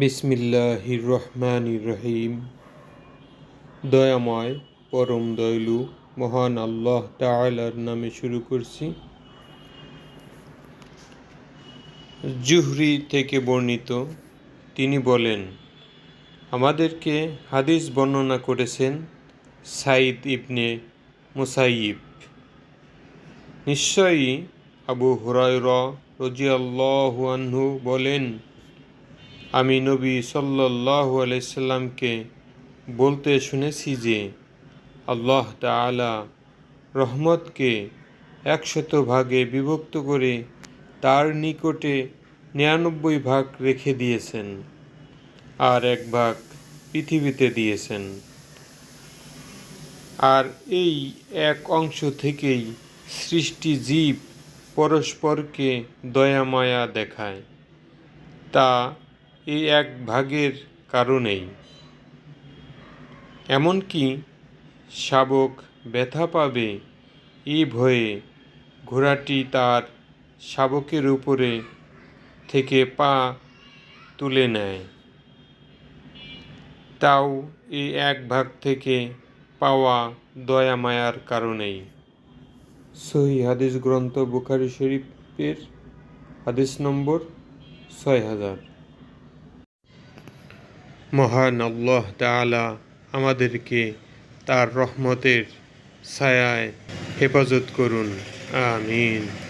বিসমিল্লাহির রহমানির রহিম। দয়াময়, পরম দয়ালু, মহান আল্লাহ তাআলার নামে শুরু করছি। জুহরি থেকে বর্ণিত, তিনি বলেন, আমাদেরকে হাদিস বর্ণনা করেছেন সাইদ ইবনে মুসাইব নিশ্চয়ই আবু হুরায়রা রজিয়াল্লাহু আনহু বলেন আমি নবী সাল্লাহ আলাইসাল্লামকে বলতে শুনেছি যে আল্লাহ তাআলা রহমতকে একশত ভাগে বিভক্ত করে তার নিকটে নিরানব্বই ভাগ রেখে দিয়েছেন আর এক ভাগ পৃথিবীতে দিয়েছেন। আর এই এক অংশ থেকেই সৃষ্টি জীব পরস্পরকে দয়া মায়া দেখায়। তা এই এক ভাগের কারণেই। এমনকি শাবক ব্যথা পাবে এই ভয়ে ঘোড়াটি তার শাবকের উপরে থেকে পা তুলে নেয়। তাও এই এক ভাগ থেকে পাওয়া দয়া মায়ার কারণেই। সহি হাদিস গ্রন্থ বুখারি শরীফের হাদিস নম্বর ছয় হাজার। মহান আল্লাহ তালা আমাদেরকে তার রহমতের ছায়ায় হেফাজত করুন। আমিন।